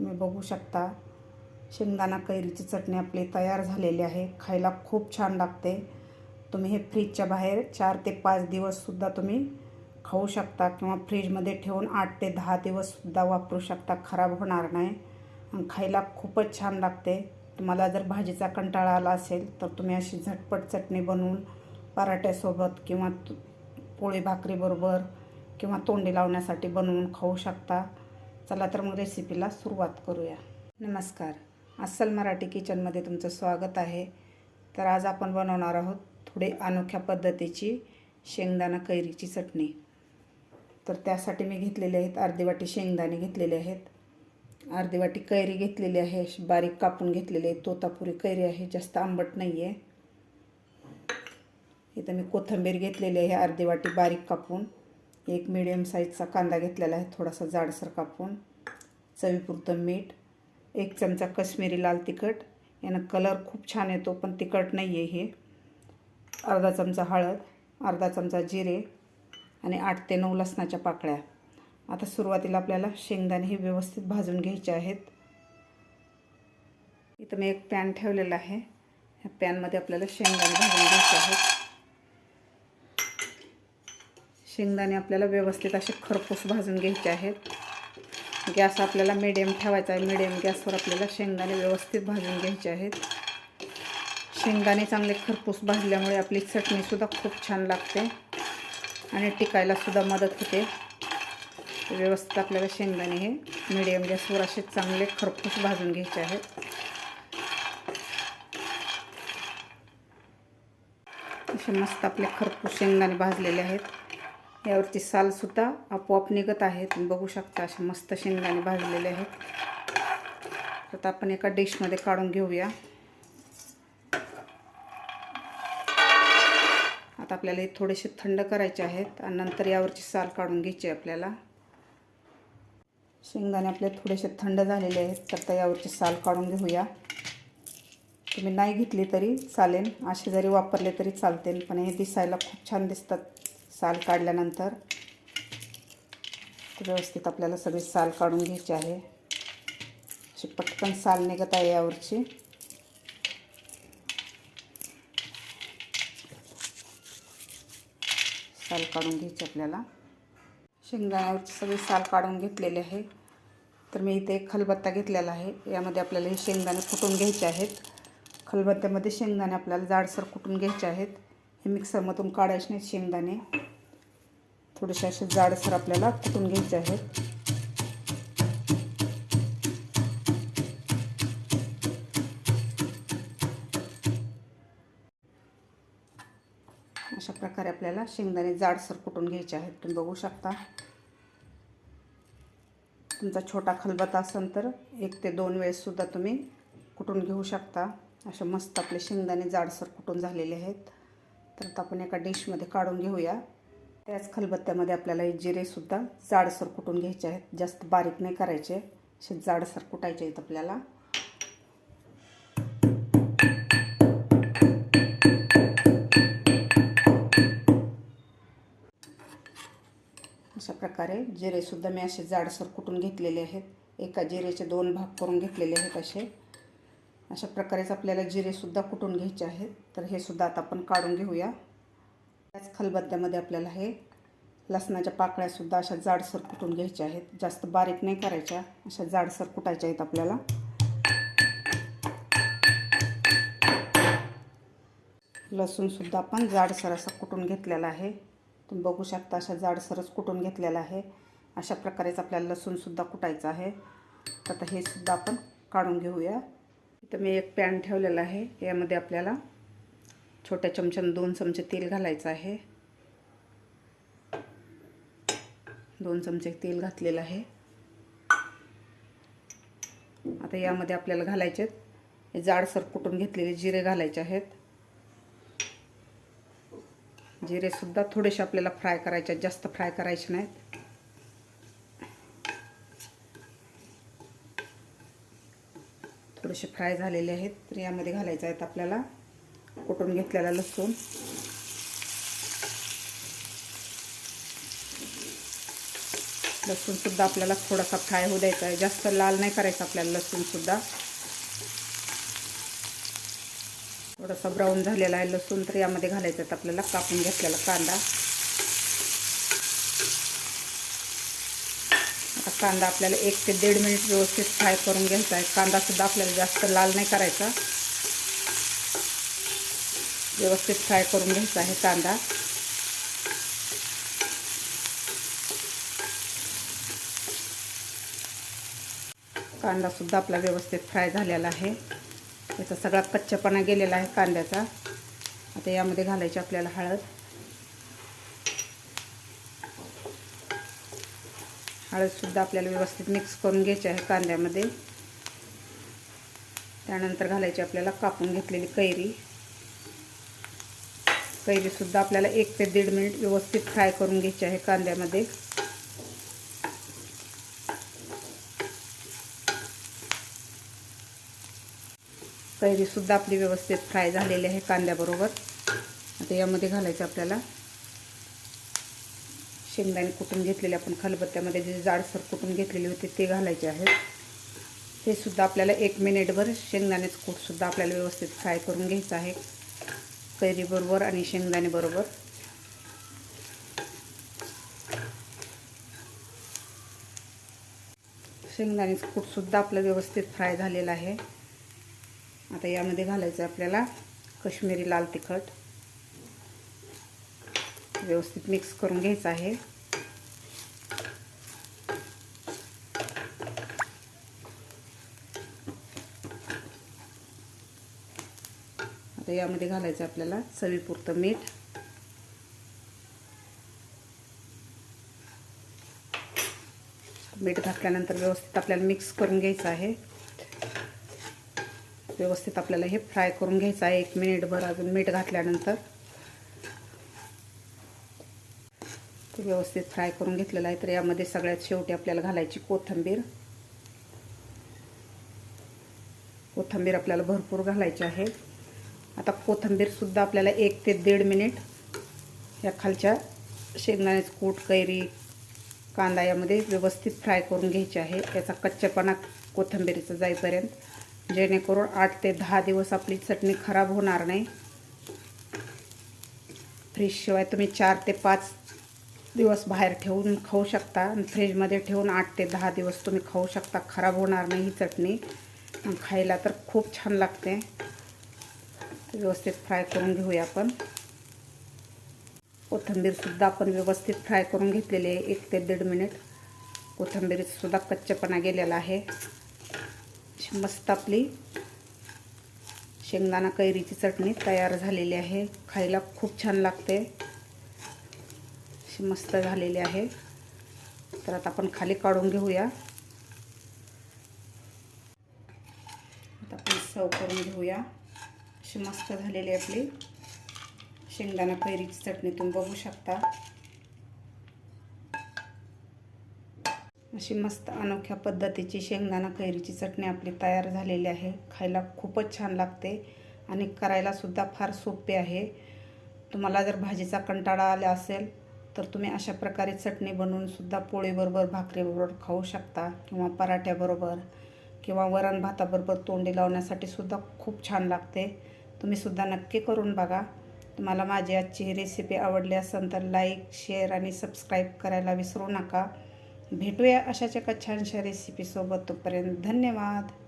तुम्ही बघू शकता. शेंगदाणा कैरीची चटणी आपली तयार झालेली आहे. खायला खूप छान लागते. तुम्ही हे फ्रीजच्या बाहेर चार ते पाच दिवससुद्धा तुम्ही खाऊ शकता किंवा फ्रीजमध्ये ठेवून आठ ते दहा दिवससुद्धा वापरू शकता. खराब होणार नाही. आणि खायला खूपच छान लागते. तुम्हाला जर भाजीचा कंटाळा आला असेल तर तुम्ही अशी झटपट चटणी बनवून पराठ्यासोबत किंवा तु- पोळी भाकरीबरोबर किंवा तोंडी लावण्यासाठी बनवून खाऊ शकता. चला तर मग रेसिपीला सुरुवात करूया. नमस्कार. अस्सल मराठी किचनमध्ये तुमचं स्वागत आहे. तर आज आपण बनवणार आहोत थोडी अनोख्या पद्धतीची शेंगदाणा कैरीची चटणी. तर त्यासाठी मी घेतलेले आहेत अर्धी वाटी शेंगदाणे घेतलेले आहेत. अर्धी वाटी कैरी घेतलेली आहे. बारीक कापून घेतलेली आहे. तोतापुरी कैरी आहे. जास्त आंबट नाही आहे इथं मी कोथिंबीर घेतलेली आहे. अर्धी वाटी बारीक कापून. एक मिडियम साईजचा कांदा घेतलेला आहे. थोडासा जाडसर कापून. चवीपुरतं मीठ एक चमचा कश्मीरी लाल तिखट. यानं कलर खूप छान येतो पण तिखट नाही आहे हे. अर्धा चमचा हळद अर्धा चमचा जिरे आणि आठ ते नऊ लसणाच्या पाकळ्या. आता सुरुवातीला आपल्याला शेंगदाणे हे व्यवस्थित भाजून घ्यायचे आहेत. इथं मी एक पॅन ठेवलेला आहे. ह्या पॅनमध्ये आपल्याला शेंगदाणे भाजून घ्यायचे आहेत. शेंगदाणे आपल्याला व्यवस्थित असे खरपूस भाजून घ्यायचे आहेत. गॅस आपल्याला मिडियम ठेवायचा आहे. मिडियम गॅसवर आपल्याला शेंगदाणे व्यवस्थित भाजून घ्यायचे आहेत. शेंगदाणे चांगले खरपूस भाजल्यामुळे आपली चटणीसुद्धा खूप छान लागते. आणि टिकायलासुद्धा मदत होते. व्यवस्थित आपल्याला शेंगदाणे हे मिडियम गॅसवर असे चांगले खरपूस भाजून घ्यायचे आहेत. असे मस्त आपले खरपूस शेंगदाणे भाजलेले आहेत. यावरची सालसुद्धा आपोआप निघत आहे तुम्ही बघू शकता असे मस्त शेंगदाणे भाजलेले आहेत. आता आपण एका डिशमध्ये काढून घेऊया. आता आपल्याला हे थोडेसे थंड करायचे आहेत आणि नंतर यावरची साल काढून घ्यायची आहे आपल्याला. शेंगदाणे आपले थोडेसे थंड झालेले आहेत तर आता यावरची साल काढून घेऊया. तुम्ही नाही घेतली तरी चालेल. असे जरी वापरले तरी चालतील पण हे दिसायला खूप छान दिसतात. साल काढल्यानंतर व्यवस्थित आपल्याला सगळी साल काढून घ्यायची आहे. अशी पटकन साल निघत आहे यावरची. साल काढून घ्यायची आपल्याला. शेंगदाण्यावरची सगळी साल काढून घेतलेली आहे. तर मी इथे एक खलबत्ता घेतलेला आहे. यामध्ये आपल्याला हे शेंगदाणे कुटून घ्यायचे आहेत. खलबत्त्यामध्ये शेंगदाणे आपल्याला जाडसर कुटून घ्यायचे आहेत. हे मिक्सरमधून काढायचे नाहीत शेंगदाणे. थोडेसे असे जाडसर आपल्याला कुटून घ्यायचे आहेत अशा प्रकारे आपल्याला शेंगदाणे जाडसर कुटून घ्यायचे आहेत तुम्ही बघू शकता. तुमचा छोटा खलबता असेल तर एक ते दोन वेळेससुद्धा तुम्ही कुटून घेऊ शकता. असे मस्त आपले शेंगदाणे जाडसर कुटून झालेले आहेत. तर आता आपण एका डिशमध्ये काढून घेऊया. त्याच खलबत्त्यामध्ये आपल्याला हे जिरेसुद्धा जाडसर कुटून घ्यायचे आहेत? जास्त बारीक नाही करायचे. असे जाडसर कुटायचे आहेत आपल्याला. अशा प्रकारे जिरेसुद्धा मी असे जाडसर कुटून घेतलेले आहेत. एका जिरेचे दोन भाग करून घेतलेले आहेत असे. अशा प्रकारेच आपल्याला जिरेसुद्धा कुटून घ्यायचे आहेत. तर हे सुद्धा आता आपण काढून घेऊया. त्याच खलबत्त्यामध्ये आपल्याला हे लसणाच्या पाकळ्यासुद्धा अशा जाडसर कुटून घ्यायच्या आहेत. जास्त बारीक नाही करायच्या अशा जाडसर कुटायच्या आहेत आपल्याला. लसूणसुद्धा आपण जाडसर असा कुटून घेतलेला आहे. तुम्ही बघू शकता अशा जाडसरच कुटून घेतलेला आहे. अशा प्रकारेच आपल्याला लसूणसुद्धा कुटायचं आहे. तर आता हे सुद्धा आपण काढून घेऊया. इथं मी एक पॅन ठेवलेला आहे. यामध्ये आपल्याला छोट्या चमच्यानं दोन चमचे तेल घालायचं आहे. दोन चमचे तेल घातलेलं आहे. आता यामध्ये आपल्याला घालायचे हे जाडसर कुटून घेतलेले जिरे घालायचे आहेत. जिरेसुद्धा थोडेसे आपल्याला फ्राय करायचे आहेत. जास्त फ्राय करायचे नाहीत. थोडेसे फ्राय झालेले आहेत. तर यामध्ये घालायचे आहेत आपल्याला. कुटून घेतलेला लसूण. लसूणसुद्धा आपल्याला थोडासा फ्राय होऊ द्यायचा आहे. जास्त लाल नाही करायचा आपल्याला लसूणसुद्धा. थोडासा ब्राऊन झालेला आहे लसूण तर यामध्ये घालायचा आहे आपल्याला कापून घेतलेला कांदा. आता कांदा आपल्याला एक ते दीड मिनिट व्यवस्थित फ्राय करून घ्यायचा आहे. कांदासुद्धा आपल्याला जास्त लाल नाही करायचा. व्यवस्थित फ्राय करून घ्यायचा आहे कांदा. कांदासुद्धा आपला व्यवस्थित फ्राय झालेला आहे. त्याचा सगळा कच्चापणा गेलेला आहे कांद्याचा. आता यामध्ये घालायची आपल्याला हळद. हळदसुद्धा आपल्याला व्यवस्थित मिक्स करून घ्यायची आहे कांद्यामध्ये. त्यानंतर घालायची आपल्याला कापून घेतलेली कैरी. कैरीसुद्धा आपल्याला एक ते दीड मिनिट व्यवस्थित फ्राय करून घ्यायची आहे कांद्यामध्ये. कैरीसुद्धा आपली व्यवस्थित फ्राय झालेली आहे कांद्याबरोबर. आता यामध्ये घालायचं आपल्याला. शेंगदाणे कुटून घेतलेले आपण खलबत्त्यामध्ये जे जाडसर कुटून घेतलेले होते ते घालायचे आहेत. हे सुद्धा आपल्याला एक मिनिटभर शेंगदाण्याचं कूटसुद्धा आपल्याला व्यवस्थित फ्राय करून घ्यायचं आहे. कैरीबरोबर आणि शेंगदाणेबरोबर शेंगदाण्याचं कूटसुद्धा आपलं व्यवस्थित फ्राय झालेलं आहे. आता यामध्ये घालायचं आपल्याला कश्मीरी लाल तिखट. व्यवस्थित मिक्स करून घ्यायचं आहे. आता यामध्ये घालायचं आपल्याला चवीपुरतं मीठ. मीठ घातल्यानंतर व्यवस्थित आपल्याला मिक्स करून घ्यायचं आहे. व्यवस्थित आपल्याला हे फ्राय करून घ्यायचं आहे. एक मिनिटभर अजून मीठ घातल्यानंतर. ते व्यवस्थित फ्राय करून घेतलेलं आहे. तर यामध्ये सगळ्यात शेवटी आपल्याला घालायची कोथिंबीर. कोथिंबीर आपल्याला भरपूर घालायची आहे. आता कोथिंबीरसुद्धा आपल्याला एक ते दीड मिनिट या खालच्या शेंगदाण्याचं कूट कैरी कांदा यामध्ये व्यवस्थित फ्राय करून घ्यायचे आहे. याचा कच्चेपणा कोथंबीरीचा जाईपर्यंत. जेणेकरून आठ ते दहा दिवस आपली चटणी खराब होणार नाही. फ्रीजशिवाय तुम्ही चार ते पाच दिवस बाहेर ठेवून खाऊ शकता. फ्रीजमध्ये ठेवून आठ ते दहा दिवस तुम्ही खाऊ शकता. खराब होणार नाही ही चटणी. खायला तर खूप छान लागते. व्यवस्थित फ्राय करून घेऊया आपण. कोथिंबीरसुद्धा आपण व्यवस्थित फ्राय करून घेतलेली आहे एक ते दीड मिनिट. कोथंबीरसुद्धा कच्चेपणा गेलेला आहे. मस्त आपली शेंगदाणा कैरीची चटणी तयार झालेली आहे. खायला खूप छान लागते. अशी मस्त झालेली आहे. तर आता आपण खाली काढून घेऊया. आता आपण सर्व करून घेऊया. अशी मस्त झालेली आपली. शेंगदाणा कैरीची चटणी तुम्ही बघू शकता. अशी मस्त अनोख्या पद्धतीची शेंगदाणा कैरीची चटणी आपली तयार झालेली आहे. खायला खूपच छान लागते आणि करायलासुद्धा फार सोपे आहे. तुम्हाला जर भाजीचा कंटाळा आला असेल तर तुम्ही अशा प्रकारे चटणी बनवूनसुद्धा पोळीबरोबर भाकरीबरोबर खाऊ शकता किंवा पराठ्याबरोबर किंवा वरण भाताबरोबर तोंडी लावण्यासाठी सुद्धा खूप छान लागते. तुम्हीसुद्धा नक्की करून बघा. तुम्हाला माझी आजची ही रेसिपी आवडली असेल तर लाईक शेअर आणि सबस्क्राईब करायला विसरू नका. भेटूया अशाच एका छानशा रेसिपीसोबत तोपर्यंत धन्यवाद.